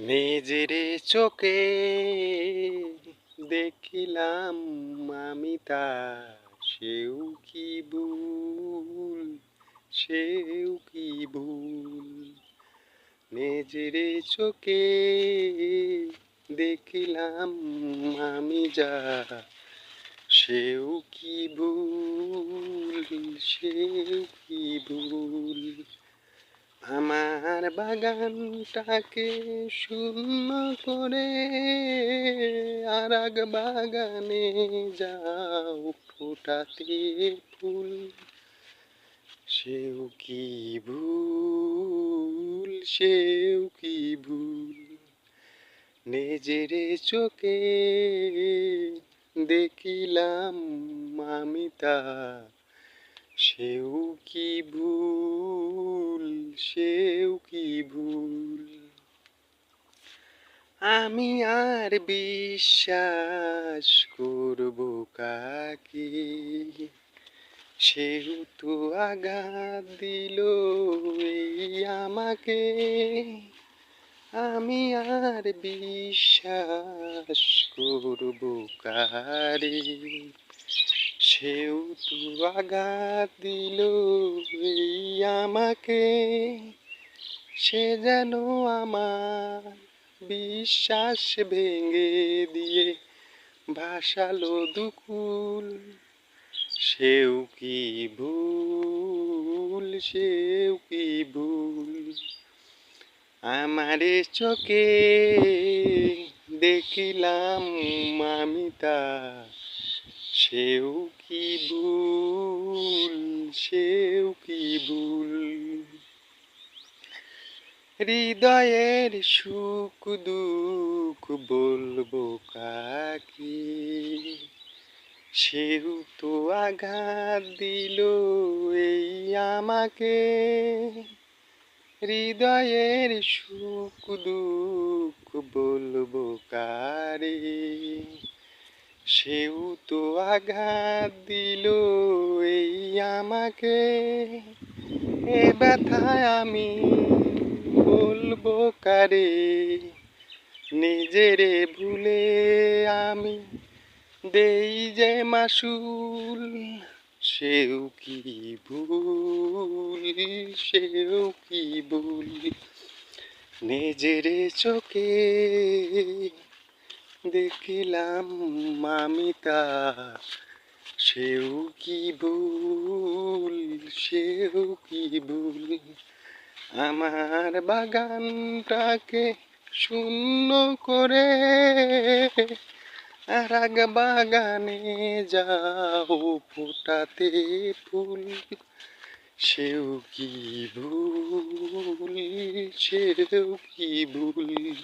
নিজের চোখে দেখিলাম আমি তা, সেও কি ভুল, সেও কি ভুল? নিজের চোখে দেখিলাম আমি যা, সেও কি ভুল, সেও কি ভুল? আমার বাগানটাকে শূন্য করে আর এক বাগানে যাও, ফোটাতে ফুল। সেও কি ভুল, সেও কি ভুল? নিজের চোখে দেখিলাম, আমি তা, সেও কি ভুল? সেও কি ভুল? আমি আর বিশ্বাস করব কাকে? সেও তো আঘাত দিল আমাকে। আমি আর বিশ্বাস করব কারে? সেও তো আঘাত দিল আমাকে, সে যেন আমার বিশ্বাস ভেঙে দিয়ে ভাসালো দুকুল। সেও কি ভুল, সেও কি ভুল? আমারে চোখে দেখিলাম, আমি তা সেও কি ভুল, সেও কি ভুল? হৃদয়ের সুখ দুঃখ বলব কাকে? সেও তো আঘাত দিল এই আমাকে। হৃদয়ের সুখ দুঃখ বলব কারে? সেও তো আঘাত দিল এই আমাকে। এ ব্যথায় আমি বলব কারে? নিজেরে ভুলে আমি দেই যে মাসুল, সেও কি ভুল, সেও কি ভুল? নিজের চোখে দেখিলাম মামিতা সেও কি ভুল, সেও কি ভুল? আমার বাগানটাকে শূন্য করে আর এক বাগানে যাও ফোটাতে ফুল। সেও কি ভুল, সেও কি ভুল?